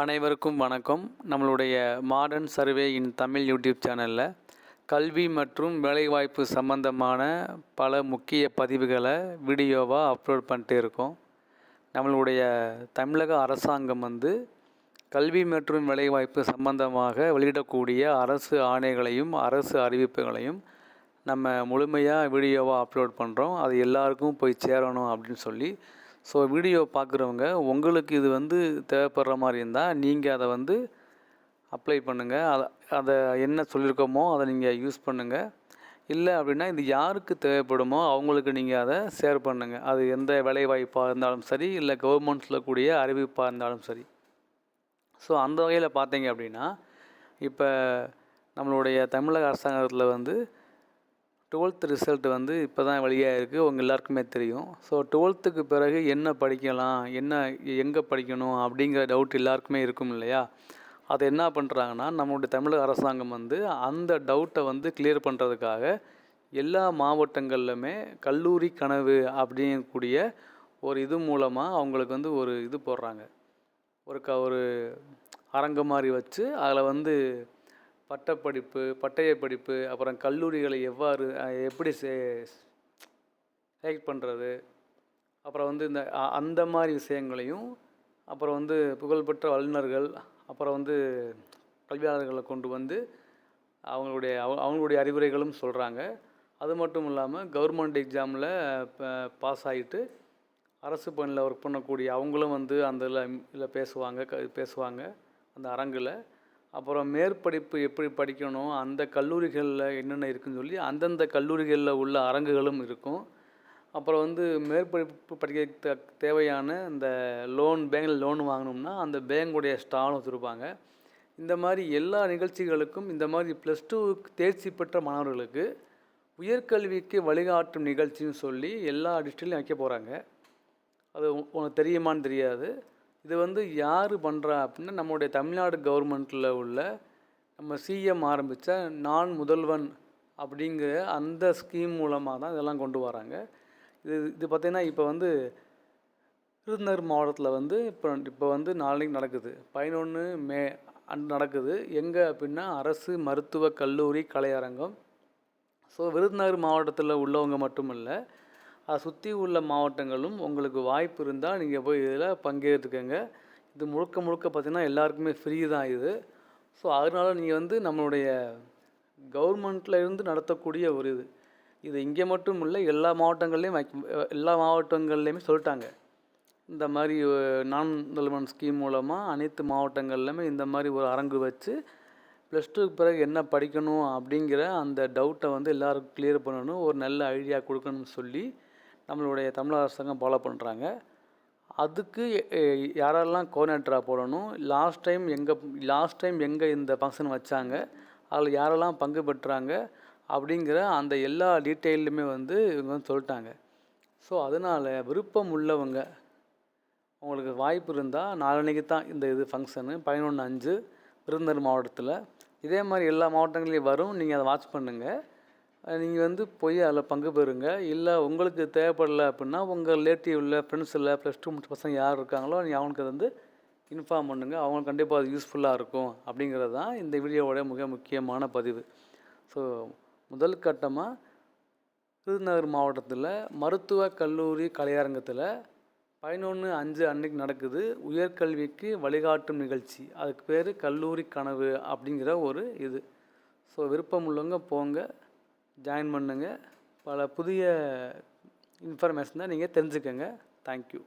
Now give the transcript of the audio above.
அனைவருக்கும் வணக்கம். நம்மளுடைய modern survey in Tamil YouTube சேனலில் கல்வி மற்றும் வேலைவாய்ப்பு சம்பந்தமான பல முக்கிய பதிவுகளை வீடியோவாக அப்லோட் பண்ணிட்டு இருக்கோம். நம்மளுடைய தமிழக அரசாங்கம் வந்து கல்வி மற்றும் வேலைவாய்ப்பு சம்பந்தமாக வெளியிடக்கூடிய அரசு ஆணைகளையும் அரசு அறிவிப்புகளையும் நம்ம முழுமையாக வீடியோவாக அப்லோட் பண்ணுறோம் அது எல்லாருக்கும் போய் சேரணும் அப்படின்னு சொல்லி ஸோ வீடியோ பார்க்குறவங்க உங்களுக்கு இது வந்து தேவைப்படுற மாதிரி இருந்தால் நீங்கள் அதை வந்து அப்ளை பண்ணுங்கள் அதை அதை என்ன சொல்லியிருக்கோமோ அதை நீங்கள் யூஸ் பண்ணுங்கள் இல்லை அப்படின்னா இது யாருக்கு தேவைப்படுமோ அவங்களுக்கு நீங்கள் அதை ஷேர் பண்ணுங்கள் அது எந்த வேலைவாய்ப்பாக இருந்தாலும் சரி இல்லை கவர்மெண்ட்ஸில் கூடிய அறிவிப்பாக இருந்தாலும் சரி. ஸோ அந்த வகையில் பார்த்தீங்க அப்படின்னா இப்போ நம்மளுடைய தமிழக அரசாங்கத்தில் வந்து டுவெல்த் ரிசல்ட் வந்து இப்போ தான் வெளியாக இருக்குது உங்கள் எல்லாருக்குமே தெரியும். ஸோ டுவெல்த்துக்கு பிறகு என்ன படிக்கலாம் என்ன எங்கே படிக்கணும் அப்படிங்கிற டவுட் எல்லாருக்குமே இருக்கும் இல்லையா? அதை என்ன பண்ணுறாங்கன்னா நம்மளுடைய தமிழக அரசாங்கம் வந்து அந்த டவுட்டை வந்து கிளியர் பண்ணுறதுக்காக எல்லா மாவட்டங்கள்லுமே கல்லூரி கனவு அப்படிங்கக்கூடிய ஒரு இது மூலமாக அவங்களுக்கு வந்து ஒரு இது போடுறாங்க. ஒரு க ஒரு அரங்கு மாதிரி வச்சு அதில் வந்து பட்டப்படிப்பு பட்டய படிப்பு அப்புறம் கல்லூரிகளை எவ்வாறு எப்படி சே செலக்ட் பண்ணுறது அப்புறம் வந்து இந்த அந்த மாதிரி விஷயங்களையும் அப்புறம் வந்து புகழ்பெற்ற வல்லுநர்கள் அப்புறம் வந்து கல்வியாளர்களை கொண்டு வந்து அவங்களுடைய அவ- அவங்களுடைய அறிவுரைகளும் சொல்கிறாங்க அது மட்டும் இல்லாமல் கவர்மெண்ட் எக்ஸாமில் பாஸ் ஆகிட்டு அரசு பணியில் ஒர்க் பண்ணக்கூடிய அவங்களும் வந்து அந்த இதில் பேசுவாங்க க பேசுவாங்க அந்த அரங்கில். அப்புறம் மேற்படிப்பு எப்படி படிக்கணும் அந்த கல்லூரிகளில் என்னென்ன இருக்குன்னு சொல்லி அந்தந்த கல்லூரிகளில் உள்ள அரங்குகளும் இருக்கும். அப்புறம் வந்து மேற்படிப்பு படிக்க தேவையான இந்த லோன் பேங்கில் லோன் வாங்கினோம்னா அந்த பேங்குடைய ஸ்டாலும் வச்சுருப்பாங்க. இந்த மாதிரி எல்லா நிகழ்ச்சிகளுக்கும் இந்த மாதிரி ப்ளஸ் டூவுக்கு தேர்ச்சி பெற்ற மாணவர்களுக்கு உயர்கல்விக்கு வழிகாட்டும் நிகழ்ச்சின்னு சொல்லி எல்லா டிஸ்ட்ரிக்ட்லையும் வைக்க போகிறாங்க அது உனக்கு தெரியுமான்னு தெரியாது. இது வந்து யார் பண்ணுறா அப்படின்னா நம்மளுடைய தமிழ்நாடு கவர்மெண்ட்டில் உள்ள நம்ம சிஎம் ஆரம்பித்த நான் முதல்வன் அப்படிங்கிற அந்த ஸ்கீம் மூலமாக தான் இதெல்லாம் கொண்டு வராங்க. இது இது பார்த்திங்கன்னா இப்போ வந்து விருதுநகர் மாவட்டத்தில் வந்து இப்போ இப்போ வந்து நாளைக்கு நடக்குது. பதினொன்று மே அன்று நடக்குது. எங்கே அப்படின்னா அரசு மருத்துவக் கல்லூரி கலையரங்கம். ஸோ விருதுநகர் மாவட்டத்தில் உள்ளவங்க மட்டும் இல்லை சுற்றி உள்ள மாவட்டங்களும் உங்களுக்கு வாய்ப்பு இருந்தால் நீங்கள் போய் இதில் பங்கேற்றுக்கங்க. இது முழுக்க முழுக்க பார்த்திங்கன்னா எல்லாருக்குமே ஃப்ரீ தான் இது. ஸோ அதனால் நீங்கள் வந்து நம்மளுடைய கவர்மெண்ட்டில் இருந்து நடத்தக்கூடிய ஒரு இது. இது இங்கே மட்டும் இல்லை எல்லா மாவட்டங்கள்லேயும் வைக்க எல்லா மாவட்டங்கள்லேயுமே சொல்லிட்டாங்க. இந்த மாதிரி நான் முதல்வன் ஸ்கீம் மூலமாக அனைத்து மாவட்டங்கள்லையுமே இந்த மாதிரி ஒரு அரங்கு வச்சு ப்ளஸ் டூக்கு பிறகு என்ன படிக்கணும் அப்படிங்கிற அந்த டவுட்டை வந்து எல்லாருக்கும் கிளியர் பண்ணணும். ஒரு நல்ல ஐடியா கொடுக்கணும்னு சொல்லி நம்மளுடைய தமிழக அரசாங்கம் ஃபாலோ பண்ணுறாங்க அதுக்கு யாரெல்லாம் கோஆர்டினேட்டராக போடணும் லாஸ்ட் டைம் எங்கே லாஸ்ட் டைம் எங்கே இந்த ஃபங்க்ஷன் வச்சாங்க அதில் யாரெல்லாம் பங்கு பெற்றாங்க அப்படிங்கிற அந்த எல்லா டீட்டெயிலுமே வந்து இவங்க வந்து சொல்லிட்டாங்க. ஸோ அதனால் விருப்பம் உள்ளவங்க உங்களுக்கு வாய்ப்பு இருந்தால் நாளன்னைக்கு தான் இந்த இது ஃபங்க்ஷனு பதினொன்று அஞ்சு விருந்தர் மாவட்டத்தில். இதே மாதிரி எல்லா மாவட்டங்களையும் வரும் நீங்கள் அதை வாட்ச் பண்ணுங்கள் நீங்கள் வந்து போய் அதில் பங்கு பெறுங்க. இல்லை உங்களுக்கு தேவைப்படல அப்படின்னா உங்கள் ரிலேட்டிவில் ஃப்ரெண்ட்ஸில் ப்ளஸ் டூ முடிச்ச பசங்க யார் இருக்காங்களோ நீங்கள் அவனுக்கு வந்து இன்ஃபார்ம் பண்ணுங்கள் அவங்களுக்கு கண்டிப்பாக அது யூஸ்ஃபுல்லாக இருக்கும் அப்படிங்கிறது தான் இந்த வீடியோவோட மிக முக்கியமான பதிவு. ஸோ முதல் கட்டமாக விருதுநகர் மாவட்டத்தில் மருத்துவ கல்லூரி கலையரங்கத்தில் பதினொன்று அஞ்சு அன்னைக்கு நடக்குது. உயர்கல்விக்கு வழிகாட்டும் நிகழ்ச்சி. அதுக்கு பேர் கல்லூரி கனவு அப்படிங்கிற ஒரு இது. ஸோ விருப்பம் உள்ளவங்க போங்க. ஜாயின் பண்ணுங்க. பல புதிய இன்ஃபர்மேஷனை நீங்கள் தெரிஞ்சுக்கங்க. தேங்க்யூ